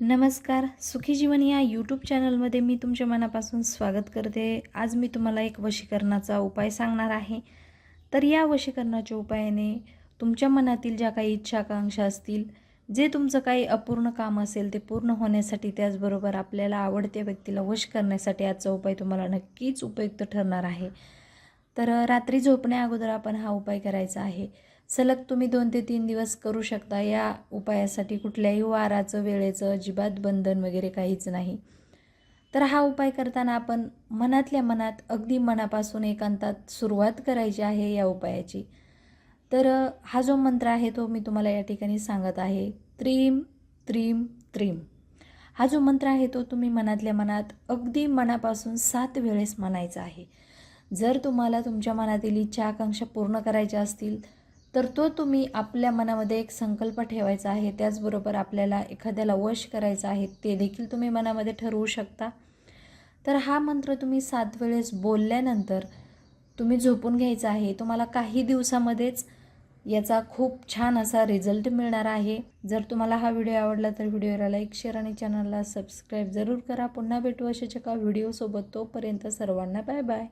नमस्कार सुखी जीवन या यूट्यूब चॅनलमध्ये मी तुमच्या मनापासून स्वागत करते. आज मी तुम्हाला एक वशीकरणाचा उपाय सांगणार आहे. तर या वशीकरणाच्या उपायाने तुमच्या मनातील ज्या काही इच्छा आकांक्षा असतील जे तुमचं काही अपूर्ण काम असेल ते पूर्ण होण्यासाठी त्याचबरोबर आपल्याला आवडत्या व्यक्तीला वश करण्यासाठी आजचा उपाय तुम्हाला नक्कीच उपयुक्त ठरणार आहे. तर रात्री झोपण्या अगोदर आपण हा उपाय करायचा आहे. सलग तुम्ही दोन ते तीन दिवस करू शकता. या उपायासाठी कुठल्याही वाराचं वेळेचं अजिबात बंधन वगैरे काहीच नाही. तर हा उपाय करताना आपण मनातल्या मनात अगदी मनापासून एकांतात सुरुवात करायची आहे या उपायाची. तर हा जो मंत्र आहे तो मी तुम्हाला या ठिकाणी सांगत आहे. त्रीम त्रीम त्रीम. हा जो मंत्र आहे तो तुम्ही मनातल्या मनात अगदी मनापासून सात वेळेस म्हणायचा आहे. जर तुम्हाला तुमच्या मनातील इच्छा आकांक्षा पूर्ण करायच्या असतील तर तो तुम्ही आपल्या मनामध्ये एक संकल्प ठेवायचा आहे त्याचबरोबर आपल्याला एखाद्याला वश करायचा आहे ते देखील तुम्ही मनामध्ये ठरवू शकता. तर हा मंत्र तुम्ही सात वेळेस बोलल्यानंतर तुम्ही झोपून घ्यायचा आहे. तुम्हाला काही दिवसामध्येच याचा खूप छान असा रिझल्ट मिळणार आहे. जर तुम्हाला हा व्हिडिओ आवडला तर व्हिडिओला लाईक शेअर आणि चॅनलला सबस्क्राईब जरूर करा. पुन्हा भेटू अशाच एका व्हिडिओसोबत तोपर्यंत सर्वांना बाय बाय